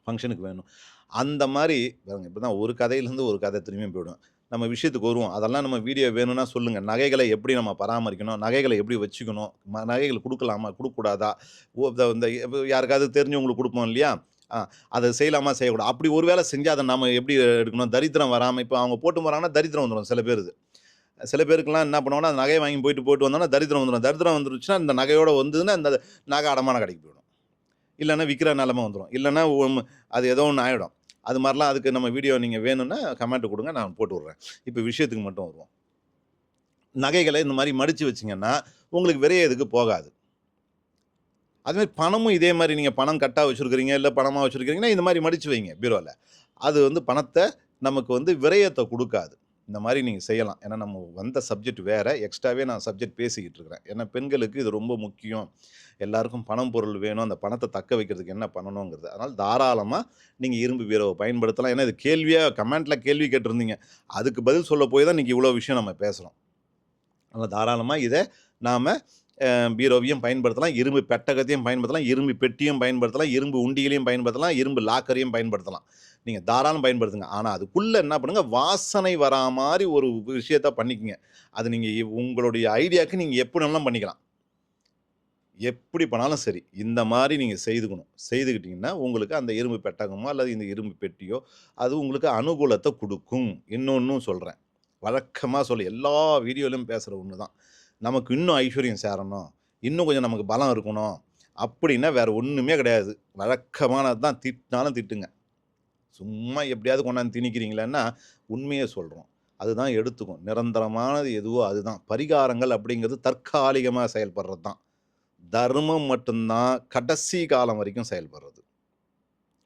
ஃபங்க்ஷனுக்கு வேணும். அந்த மாதிரி பாருங்க தான் ஒரு கதையிலேருந்து ஒரு கதை திரும்பியும் போயிடும். நம்ம விஷயத்துக்கு வருவோம். அதெல்லாம் நம்ம வீடியோ வேணும்னா சொல்லுங்கள் நகைகளை எப்படி நம்ம பராமரிக்கணும்? நகைகளை எப்படி வச்சுக்கணும்? ம நகைகள் கொடுக்கலாமா கொடுக்கக்கூடாதா ஓ இந்த இந்த யாருக்காவது தெரிஞ்சவங்களுக்கு கொடுப்போம் இல்லையா? ஆ அதை செய்யலாமா? செய்யக்கூடாது அப்படி ஒரு வேளை செஞ்சால் அதை நம்ம எப்படி எடுக்கணும்? தரித்திரம் வராமல் இப்போ அவங்க போட்டு போகிறாங்கன்னா தரித்திரம் வந்துடும் சில பேருது. சில பேருக்குலாம் என்ன பண்ணுவோம்னா நகை வாங்கி போயிட்டு போயிட்டு வந்தோம்னா தரித்திரம் வந்துடும் தரித்திரம் வந்துருச்சுன்னா, இந்த நகையோட வந்ததுன்னா, இந்த நகை அடமான கடைக்கு போயிடும். இல்லைன்னா விக்கிற நிலமை வந்துடும் இல்லைன்னா அது ஏதோ ஒன்று ஆகிடும் அது மாதிரிலாம் அதுக்கு நம்ம வீடியோ நீங்கள் வேணும்னா கமெண்ட் கொடுங்க நான் போட்டு விட்றேன் இப்போ விஷயத்துக்கு மட்டும் வருவோம். நகைகளை இந்த மாதிரி மடித்து வச்சீங்கன்னா, உங்களுக்கு விரைய இதுக்கு போகாது. அதுமாதிரி பணமும் இதே மாதிரி நீங்கள் பணம் கட்டாக வச்சுருக்கிறீங்க இல்லை பணமாக வச்சுருக்கிறீங்கன்னா இந்த மாதிரி மடித்து வைங்க பீரோவில் அது வந்து பணத்தை நமக்கு வந்து விரயத்தை கொடுக்காது இந்த மாதிரி நீங்கள் செய்யலாம். ஏன்னா நம்ம வந்த சப்ஜெக்ட் வேறு எக்ஸ்ட்ராவே நான் சப்ஜெக்ட் பேசிக்கிட்டு இருக்கிறேன். ஏன்னா பெண்களுக்கு இது ரொம்ப முக்கியம். எல்லாருக்கும் பணம், பொருள் வேணும். அந்த பணத்தை தக்க வைக்கிறதுக்கு என்ன பண்ணணுங்கிறது. அதனால் தாராளமாக நீங்கள் இரும்பு பீரோவை பயன்படுத்தலாம். ஏன்னா இது கேள்வியாக கமெண்ட்டில் கேள்வி கேட்டிருந்தீங்க. அதுக்கு பதில் சொல்ல போய் தான் இன்னைக்கு இவ்வளோ விஷயம் நம்ம பேசுகிறோம் அதனால் தாராளமாக இதை நாம் பீரோவையும் பயன்படுத்தலாம். இரும்பு பெட்டகத்தையும் பயன்படுத்தலாம். இரும்பு பெட்டியும் பயன்படுத்தலாம். இரும்பு உண்டியலையும் பயன்படுத்தலாம். இரும்பு லாக்கரையும் பயன்படுத்தலாம். நீங்கள் தாராளம் பயன்படுத்துங்க. ஆனால் அதுக்குள்ளே என்ன பண்ணுங்கள் வாசனை வரா மாதிரி ஒரு விஷயத்த பண்ணிக்கங்க. அது நீங்கள் உங்களுடைய ஐடியாக்கு எப்படி எப்படினாலும் பண்ணிக்கலாம். எப்படி பண்ணாலும் சரி. இந்த மாதிரி நீங்கள் செய்துக்கணும். செய்துக்கிட்டிங்கன்னா உங்களுக்கு அந்த இரும்பு பெட்டகமோ, அல்லது இந்த இரும்பு பெட்டியோ, அது உங்களுக்கு அனுகூலத்தை கொடுக்கும் இன்னொன்றும் சொல்கிறேன் வழக்கமாக சொல்ல எல்லா வீடியோலையும் பேசுகிற ஒன்று தான். நமக்கு இன்னும் ஐஸ்வர்யம் சேரணும். இன்னும் கொஞ்சம் நமக்கு பலம் இருக்கணும். அப்படின்னா வேறு ஒன்றுமே கிடையாது. வழக்கமானது தான். திட்டினாலும் திட்டுங்க. சும்மா எப்படியாவது கொண்டாந்து திணிக்கிறீங்களேன்னா, உண்மையை சொல்கிறோம் அதுதான் எடுத்துக்கும். நிரந்தரமானது எதுவோ அதுதான். பரிகாரங்கள் அப்படிங்கிறது தற்காலிகமாக செயல்படுறது தான். தர்மம் மட்டும்தான் கடைசி காலம் வரைக்கும் செயல்படுறது.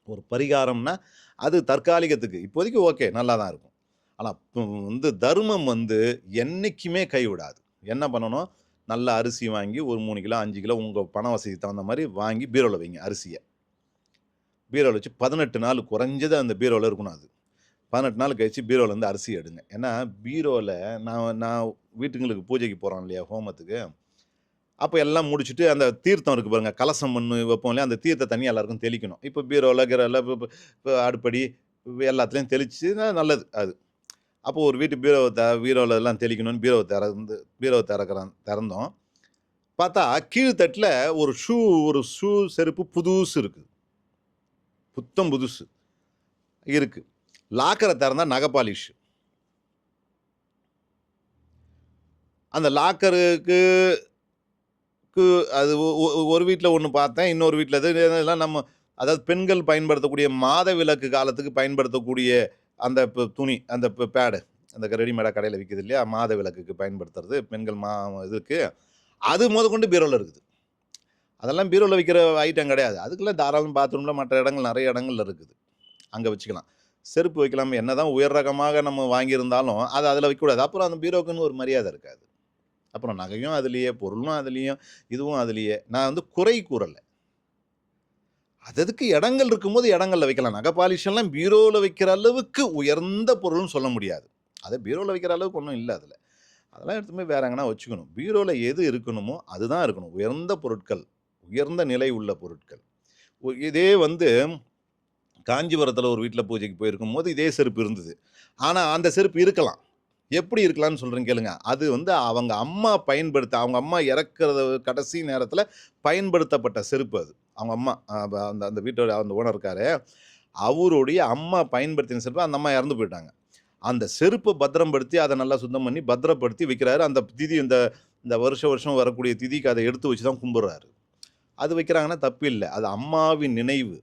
ஒரு பரிகாரம்னா, அது தற்காலிகத்துக்கு. இப்போதைக்கு ஓகே. நல்லா தான் இருக்கும். ஆனால் வந்து தர்மம் வந்து என்றைக்குமே கைவிடாது. என்ன பண்ணணும்? நல்ல அரிசி வாங்கி ஒரு மூணு கிலோ அஞ்சு கிலோ உங்கள் பண வசதிக்கு தகுந்த மாதிரி வாங்கி பீரோவில் வைங்க அரிசியை பீரோவில் வச்சு பதினெட்டு நாள் குறைஞ்சது அந்த பீரோவில் இருக்கணும் அது. பதினெட்டு நாள் கழிச்சு பீரோவில் இருந்து அரிசி எடுங்க. ஏன்னா பீரோவில் நான் நான் வீட்டுங்களுக்கு பூஜைக்கு போகிறோம் இல்லையா ஹோமத்துக்கு. அப்போ எல்லாம் முடிச்சுட்டு அந்த தீர்த்தம் இருக்குது பாருங்கள் கலசம் பண்ணு வைப்போம் இல்லையா அந்த தீர்த்த தண்ணி எல்லாருக்கும் தெளிக்கணும். இப்போ பீரோவில் கிரோவில் இப்போ அடுப்படி எல்லாத்துலேயும் தெளிச்சுன்னா நல்லது அது. அப்போ ஒரு வீட்டு பீரோவை த பீரோவில் எல்லாம் தெளிக்கணும்னு பீரோவை திறந்து பீரோவை திறக்கிறான் திறந்தோம். பார்த்தா கீழ்த்தட்டில் ஒரு ஷூ ஒரு ஷூ செருப்பு புதுசு இருக்குது புத்தம் புதுசு. இருக்குது லாக்கரை திறந்தா நகை பாலிஷ். அந்த லாக்கருக்கு அது ஒ- ஒ- ஒரு வீட்டில் ஒன்று பார்த்தேன் இன்னொரு வீட்டில் இது இதெல்லாம் நம்ம அதாவது பெண்கள் பயன்படுத்தக்கூடிய மாத விளக்கு காலத்துக்கு பயன்படுத்தக்கூடிய அந்த இப்போ துணி அந்த இப்போ பேடு அந்த ரெடிமேடாக கடையில் விற்கிது இல்லையா? மாத விளக்குக்கு பயன்படுத்துறது பெண்கள் மா இதுக்கு. அது முத கொண்டு பீரோவில் இருக்குது. அதெல்லாம் பீரோவில் வைக்கிற ஐட்டம் கிடையாது. அதுக்கெல்லாம் தாராளம் பாத்ரூமில் மற்ற இடங்கள் நிறைய இடங்கள்ல இருக்குது. அங்கே வச்சுக்கலாம். செருப்பு வைக்கலாம் என்ன தான் உயர் ரகமாக நம்ம வாங்கியிருந்தாலும் அது அதில் வைக்கக்கூடாது. அப்புறம் அந்த பீரோக்குன்னு ஒரு மரியாதை இருக்காது. அப்புறம் நகையும் அதுலேயே பொருளும் அதுலேயும் இதுவும் அதுலேயே. நான் வந்து குறை கூறலை. அததுக்கு இடங்கள் இருக்கும்போது இடங்களில் வைக்கலாம். நகை பாலிஷெல்லாம் பீரோவில் வைக்கிற அளவுக்கு உயர்ந்த பொருள்னு சொல்ல முடியாது. அதை பீரோவில் வைக்கிற அளவுக்கு ஒன்றும் இல்லை அதில். அதெல்லாம் எடுத்துமே போய் வேற எங்கன்னா வச்சுக்கணும். பீரோவில் எது இருக்கணுமோ அதுதான் இருக்கணும். உயர்ந்த பொருட்கள். உயர்ந்த நிலை உள்ள பொருட்கள். இதே வந்து காஞ்சிபுரத்தில் ஒரு வீட்டில் பூஜைக்கு போயிருக்கும் போது இதே செருப்பு இருந்தது. ஆனால் அந்த செருப்பு இருக்கலாம். எப்படி இருக்கலாம்னு சொல்கிறேன் கேளுங்க. அது வந்து அவங்க அம்மா பயன்படுத்த அவங்க அம்மா இறக்குறது கடைசி நேரத்தில் பயன்படுத்தப்பட்ட செருப்பு அது. அவங்க அம்மா அந்த அந்த வீட்டோட அந்த ஓனர் இருக்காரு. அவருடைய அம்மா பயன்படுத்தின செருப்பு அந்த அம்மா இறந்து போயிட்டாங்க. அந்த செருப்பை பத்திரப்படுத்தி அதை நல்லா சுத்தம் பண்ணி பத்திரப்படுத்தி வைக்கிறாரு. அந்த திதி இந்த இந்த வருஷம் வருஷம் வரக்கூடிய திதிக்கு அதை எடுத்து வச்சு தான் கும்பிட்றாரு. அது வைக்கிறாங்கன்னா தப்பு இல்லை அது அம்மாவின் நினைவு.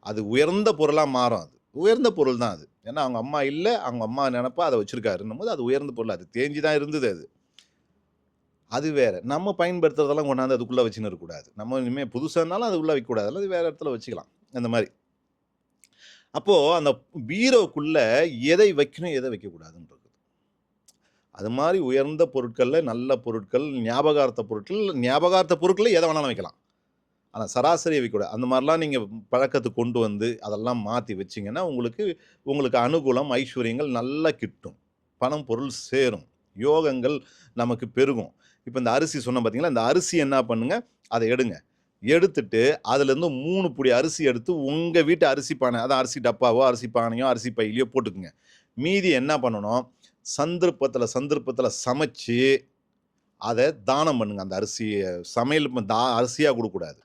அது உயர்ந்த பொருளாக மாறும் அது. உயர்ந்த பொருள் தான் அது. ஏன்னா அவங்க அம்மா இல்லை அவங்க அம்மா நினப்பா அதை வச்சுருக்காருன்னும் போது அது உயர்ந்த பொருள். அது தேஞ்சி தான் இருந்தது அது. அது வேறு. நம்ம பயன்படுத்துறதெல்லாம் கொண்டாந்து அதுக்குள்ளே வச்சுன்னு இருக்கக்கூடாது. நம்ம இனிமேல் புதுசாக இருந்தாலும் அது உள்ளே வைக்கக்கூடாது. அது வேறு இடத்துல வச்சுக்கலாம். அந்த மாதிரி. அப்போது அந்த பீரோக்குள்ளே எதை வைக்கணும் எதை வைக்கக்கூடாதுன்றது. அது மாதிரி உயர்ந்த பொருட்களில் நல்ல பொருட்கள் ஞாபகார்த்த பொருட்கள் ஞாபகார்த்த பொருட்களில் எதை வேணாலும் வைக்கலாம். ஆனால் சராசரியை வைக்கக்கூடாது அந்த மாதிரிலாம் நீங்கள் பழக்கத்தை கொண்டு வந்து அதெல்லாம் மாற்றி வச்சிங்கன்னா உங்களுக்கு உங்களுக்கு அனுகூலம் ஐஸ்வர்யங்கள் நல்லா கிட்டும். பணம் பொருள் சேரும். யோகங்கள் நமக்கு பெருகும். இப்போ இந்த அரிசி சொன்ன பார்த்தீங்களா இந்த அரிசி என்ன பண்ணுங்கள் அதை எடுங்க. எடுத்துட்டு அதுலேருந்து மூணு புடி அரிசி எடுத்து உங்கள் வீட்டு அரிசி பானை அதான் அரிசி டப்பாவோ அரிசி பானையோ அரிசி பையிலையோ போட்டுக்குங்க. மீதி என்ன பண்ணணும்? சந்தர்ப்பத்தில் சந்தர்ப்பத்தில் சமைச்சு அதை தானம் பண்ணுங்க. அந்த அரிசியை சமையல் தா அரிசியாக கொடுக்கூடாது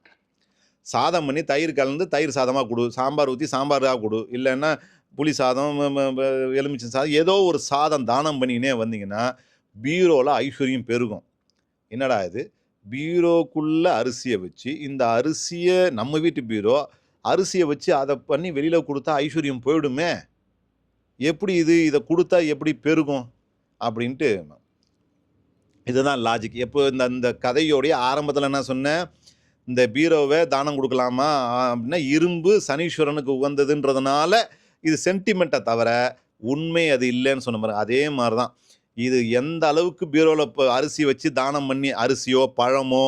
சாதம் பண்ணி தயிர் கலந்து தயிர் சாதமாக கொடு. சாம்பார் ஊற்றி சாம்பாராக கொடு. இல்லைன்னா புளி சாதம் எலுமிச்சை சாதம் ஏதோ ஒரு சாதம் தானம் பண்ணிக்கினே வந்தீங்கன்னா பீரோவில் ஐஸ்வர்யம் பெருகும். என்னடா இது? பீரோக்குள்ளே அரிசியை வச்சு இந்த அரிசியை நம்ம வீட்டு பீரோ அரிசியை வச்சு அதை பண்ணி வெளியில் கொடுத்தா ஐஸ்வர்யம் போயிடுமே? எப்படி இது இதை கொடுத்தா எப்படி பெருகும்? அப்படின்ட்டு இதுதான் லாஜிக் எப்போ இந்த இந்த கதையோடைய ஆரம்பத்தில் என்ன சொன்னேன் இந்த பீரோவை தானம் கொடுக்கலாமா? அப்படின்னா இரும்பு சனீஸ்வரனுக்கு உகந்ததுன்றதுனால இது சென்டிமெண்ட்டை தவிர உண்மை அது இல்லைன்னு சொன்ன மாதிரி அதே மாதிரி தான் இது எந்த அளவுக்கு பீரோவில் இப்போ அரிசி வச்சு தானம் பண்ணி அரிசியோ பழமோ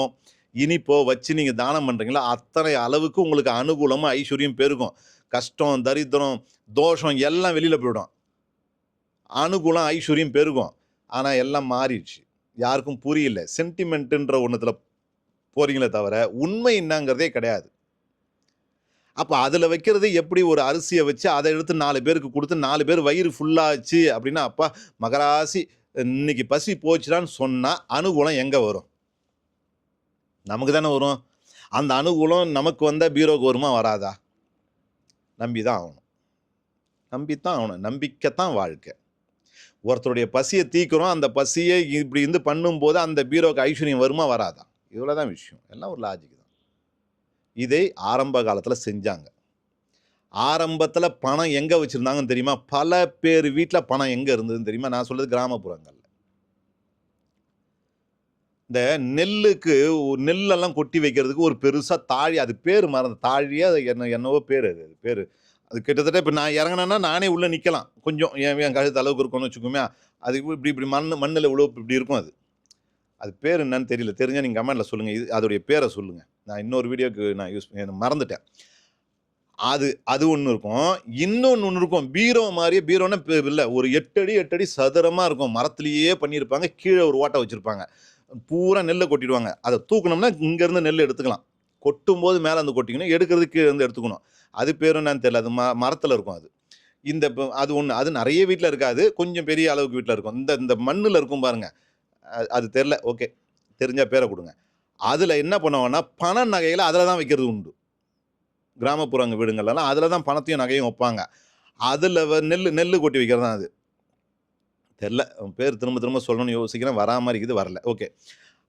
இனிப்போ வச்சு நீங்கள் தானம் பண்ணுறீங்களோ அத்தனை அளவுக்கு உங்களுக்கு அனுகூலமும் ஐஸ்வர்யம் பெருகும். கஷ்டம் தரித்திரம் தோஷம் எல்லாம் வெளியில் போயிடும். அனுகூலம் ஐஸ்வர்யம் பெருகும். ஆனால் எல்லாம் மாறிடுச்சு. யாருக்கும் புரியல. சென்டிமெண்ட்டுன்ற ஒன்றுத்தில் போகிறீங்களே தவிர உண்மை என்னங்கிறதே கிடையாது. அப்போ அதில் வைக்கிறது எப்படி ஒரு அரிசியை வச்சு அதை எடுத்து நாலு பேருக்கு கொடுத்து நாலு பேர் வயிறு ஃபுல்லாச்சு அப்படின்னா அப்பா மகராசி இன்னைக்கு பசி போச்சுடான்னு சொன்னால் அனுகூலம் எங்கே வரும்? நமக்கு தானே வரும். அந்த அனுகூலம் நமக்கு வந்தால் பீரோக்கு வருமா வராதா? நம்பி தான் ஆகணும். நம்பித்தான் ஆகணும். நம்பிக்கைத்தான் வாழ்க்கை. ஒருத்தருடைய பசியை தீக்கிறோம் அந்த பசியை இப்படி இருந்து பண்ணும்போது அந்த பீரோக்கு ஐஸ்வர்யம் வருமா வராதா? இவ்வளோ தான் விஷயம். எல்லாம் ஒரு லாஜிக் தான். இதை ஆரம்ப காலத்தில் செஞ்சாங்க. ஆரம்பத்தில் பணம் எங்கே வச்சுருந்தாங்கன்னு தெரியுமா? பல பேர் வீட்டில் பணம் எங்கே இருந்ததுன்னு தெரியுமா? நான் சொல்கிறது கிராமப்புறங்களில். இந்த நெல்லுக்கு ஒரு நெல்லெல்லாம் கொட்டி வைக்கிறதுக்கு ஒரு பெருசாக தாழி அது பேர் மறந்து தாழியாக அது என்ன என்னவோ பேர் அது அது பேர். அது கிட்டத்தட்ட இப்போ நான் இறங்கினேன்னா நானே உள்ளே நிற்கலாம் கொஞ்சம் என் என் கழுத்து அளவுக்கு இருக்கும்னு வச்சுக்கோமே அது இப்படி இப்படி மண் மண்ணில் இவ்வளோ இப்படி இருக்கும் அது. அது பேர் என்னன்னு தெரியல. தெரிஞ்சால் நீங்கள் கமெண்டில் சொல்லுங்கள் இது அதோடைய பேரை சொல்லுங்கள் நான் இன்னொரு வீடியோக்கு நான் யூஸ் பண்ண மறந்துட்டேன். அது அது ஒன்று இருக்கும். இன்னொன்று ஒன்று இருக்கும். பீரோ மாதிரியே பீரோன்னா இல்லை ஒரு எட்டு அடி எட்டு அடி சதுரமாக இருக்கும். மரத்துலேயே பண்ணியிருப்பாங்க. கீழே ஒரு ஓட்டை வச்சுருப்பாங்க. பூரா நெல்லை கொட்டிடுவாங்க. அதை தூக்கணும்னா இங்கேருந்து நெல் எடுத்துக்கலாம். கொட்டும் போது மேலே வந்து கொட்டிக்கணும். எடுக்கிறது கீழே இருந்து எடுத்துக்கணும். அது பேரும் என்னன்னு தெரியல. அது ம மரத்தில் இருக்கும் அது. இந்த அது ஒன்று அது நிறைய வீட்டில் இருக்காது. கொஞ்சம் பெரிய அளவுக்கு வீட்டில் இருக்கும். இந்த இந்த மண்ணில் இருக்கும் பாருங்கள் அது தெரில ஓகே. தெரிஞ்சால் பேரை கொடுங்க. அதில் என்ன பண்ணுவாங்கன்னா பண நகைகளை அதில் தான் வைக்கிறது உண்டு. கிராமப்புறங்க வீடுங்கள்லாம் அதில் தான் பணத்தையும் நகையும் வைப்பாங்க. அதில் நெல் நெல் கொட்டி வைக்கிறது தான் அது. தெரில. பேர் திரும்ப திரும்ப சொல்லணும்னு யோசிக்கிறேன். வரா மாதிரி இருக்குது வரல. ஓகே.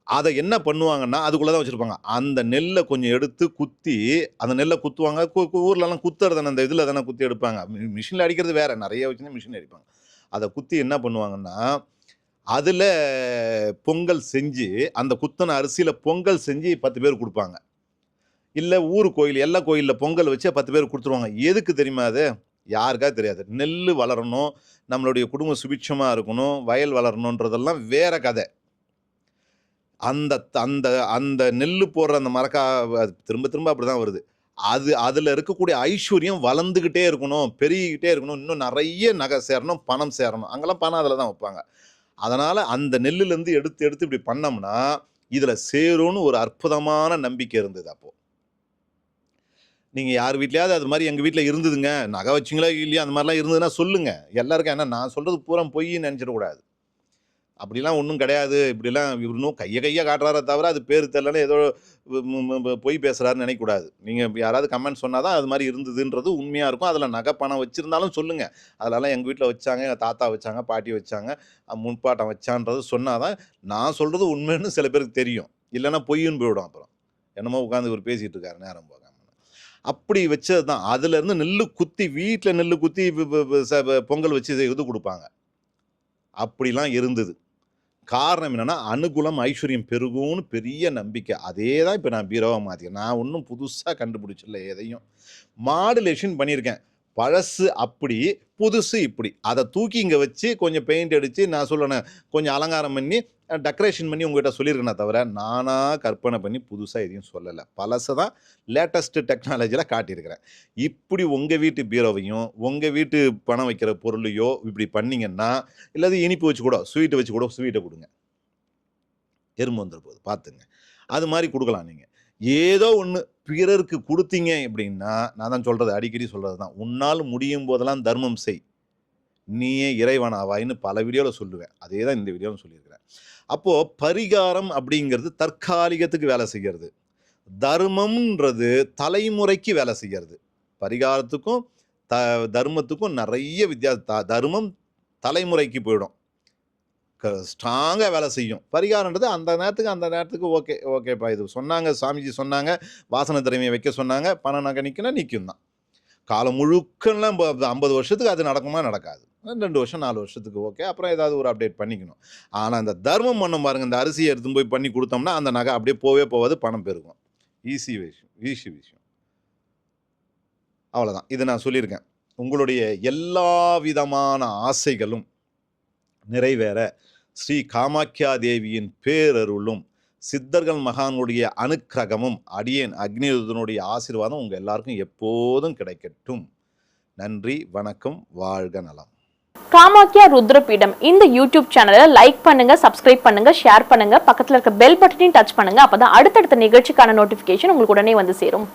அதை என்ன பண்ணுவாங்கன்னா அதுக்குள்ளே தான் வச்சுருப்பாங்க. அந்த நெல்லை கொஞ்சம் எடுத்து குத்தி அந்த நெல்லை குத்துவாங்க. கு- ஊர்லலாம் குத்துறது தானே அந்த இதில் தானே குத்தி எடுப்பாங்க. மிஷினில் அடிக்கிறது வேறு. நிறைய வச்சு மிஷின் அடிப்பாங்க. அதை குத்தி என்ன பண்ணுவாங்கன்னா அதில் பொங்கல் செஞ்சு அந்த குத்தின அரிசியில் பொங்கல் செஞ்சு பத்து பேர் கொடுப்பாங்க. இல்லை ஊர் கோயில் எல்லா கோயிலில் பொங்கல் வச்சு பத்து பேர் கொடுத்துருவாங்க. எதுக்கு தெரியுமா அது? யாருக்கா தெரியாது. நெல் வளரணும் நம்மளுடைய குடும்பம் சுபிட்சமாக இருக்கணும் வயல் வளரணுன்றதெல்லாம் வேறு கதை. அந்த அந்த அந்த நெல் போடுற அந்த மரக்கா அது திரும்ப திரும்ப அப்படி தான் வருது. அது அதில் இருக்கக்கூடிய ஐஸ்வர்யம் வளர்ந்துக்கிட்டே இருக்கணும் பெருகிக்கிட்டே இருக்கணும் இன்னும் நிறைய நகை சேரணும் பணம் சேரணும். அங்கெல்லாம் பணம் அதில் தான் வைப்பாங்க. அதனால் அந்த நெல்லுலேருந்து எடுத்து எடுத்து இப்படி பண்ணோம்னா இதில் சேரும்னு ஒரு அற்புதமான நம்பிக்கை இருந்தது அப்போது நீங்கள் யார் வீட்லையாவது அது மாதிரி எங்கள் வீட்டில் இருந்ததுங்க. நகை வச்சிங்களா இல்லையா? அந்த மாதிரிலாம் இருந்ததுன்னா சொல்லுங்கள் எல்லாருக்கும் ஏன்னா நான் சொல்கிறது பூரா பொய்ன்னு நினச்சிடக்கூடாது. அப்படிலாம் ஒன்றும் கிடையாது. இப்படிலாம் இன்னும் கையை கையை காட்டுறாரே தவிர அது பேர் தெரியலன்னு ஏதோ பொய் பேசுகிறாருன்னு நினைக்கக்கூடாது. நீங்கள் யாராவது கமெண்ட் சொன்னால் தான் அது மாதிரி இருந்ததுன்றது உண்மையாக இருக்கும். அதில் நகை பணம் வச்சுருந்தாலும் சொல்லுங்கள் அதெல்லாம் எங்கள் வீட்டில் வச்சாங்க எங்கள் தாத்தா வச்சாங்க பாட்டி வச்சாங்க முன்பாட்டம் வச்சான்றது சொன்னால் தான் நான் சொல்கிறது உண்மைன்னு சில பேருக்கு தெரியும். இல்லைன்னா பொய்ன்னு போயிடும் அப்புறம். என்னமோ உட்காந்து இவர் பேசிகிட்டு இருக்காரு நேரம் போக. அப்படி வச்சது தான் அதுலேருந்து நெல் குத்தி வீட்டில் நெல் குத்தி ச- பொங்கல் வச்சு இது இது கொடுப்பாங்க. அப்படிலாம் இருந்தது. காரணம் என்னென்னா அனுகூலம் ஐஸ்வர்யம் பெருகும்னு பெரிய நம்பிக்கை. அதே தான் இப்போ நான் பீரோவை மாற்றிக்கிறேன் நான் ஒன்றும் புதுசாக கண்டுபிடிச்சில்ல எதையும். மாடுலேஷன் பண்ணியிருக்கேன். பழசு அப்படி புதுசு இப்படி. அதை தூக்கி இங்கே வச்சு கொஞ்சம் பெயிண்ட் அடித்து நான் சொல்லணும் கொஞ்சம் அலங்காரம் பண்ணி டெக்கரேஷன் பண்ணி உங்கள்கிட்ட சொல்லியிருக்கேனே தவிர நானாக கற்பனை பண்ணி புதுசாக எதையும் சொல்லலை. பழசை தான் லேட்டஸ்ட்டு டெக்னாலஜியில் காட்டியிருக்கிறேன். இப்படி உங்கள் வீட்டு பீரோவையும் உங்கள் வீட்டு பணம் வைக்கிற பொருளையோ இப்படி பண்ணீங்கன்னா இல்லாத இனிப்பு வச்சு கூட ஸ்வீட்டை வச்சு கூட ஸ்வீட்டை கொடுங்க. எறும்பு வந்துட போகுது. பார்த்துங்க. அது மாதிரி கொடுக்கலாம் நீங்கள் ஏதோ ஒன்று பிறருக்கு கொடுத்தீங்க அப்படின்னா நான் தான் சொல்கிறது அடிக்கடி சொல்கிறது தான். உன்னால் முடியும் போதெல்லாம் தர்மம் செய். நீயே இறைவனாவாயின்னு பல வீடியோவில் சொல்லுவேன். அதே தான் இந்த வீடியோவில் சொல்லியிருக்கிறேன். அப்போது பரிகாரம் அப்படிங்கிறது தற்காலிகத்துக்கு வேலை செய்கிறது. தர்மம்ன்றது தலைமுறைக்கு வேலை செய்கிறது. பரிகாரத்துக்கும் த தர்மத்துக்கும் நிறைய வித்தியாசம் த தர்மம் தலைமுறைக்கு போயிடும். ஸ்ட்ராங்காக வேலை செய்யும். பரிகாரன்றது அந்த நேரத்துக்கு அந்த நேரத்துக்கு ஓகே ஓகேப்பா. இது சொன்னாங்க சாமிஜி சொன்னாங்க வாசனை திறமையை வைக்க சொன்னாங்க பணம் நகை நிற்கினா நிற்கும் தான். காலம் முழுக்கெல்லாம் ஐம்பது வருஷத்துக்கு அது நடக்குமா? நடக்காது. ரெண்டு வருஷம் நாலு வருஷத்துக்கு ஓகே. அப்புறம் ஏதாவது ஒரு அப்டேட் பண்ணிக்கணும். ஆனால் அந்த தர்மம் பண்ணும் பாருங்க. இந்த அரிசியை எடுத்து போய் பண்ணி கொடுத்தோம்னா அந்த நகை அப்படியே போவே போவாது பணம் பெருகும். ஈஸி விஷயம் ஈஸி விஷயம். அவ்வளோதான் இது நான் சொல்லியிருக்கேன். உங்களுடைய எல்லா விதமான ஆசைகளும் நிறைவேற. ஸ்ரீ காமாக்கியா தேவியின் பேரருளும் சித்தர்கள் மகானுடைய அனுக்கிரகமும் அடியேன் அக்னியுதனுடைய ஆசீர்வாதம் உங்கள் எல்லாருக்கும் எப்போதும் கிடைக்கட்டும். நன்றி வணக்கம் வாழ்க நலம். காமாக்கியா ருத்ரபீடம் இந்த யூடியூப் சேனலை லைக் பண்ணுங்க சப்ஸ்கிரைப் பண்ணுங்க ஷேர் பண்ணுங்க பக்கத்தில் இருக்க பெல் பட்டனையும் டச் பண்ணுங்க அப்பதான் அடுத்தடுத்த நிகழ்ச்சிக்கான நோட்டிபிகேஷன் உங்களுக்கு உடனே வந்து சேரும்.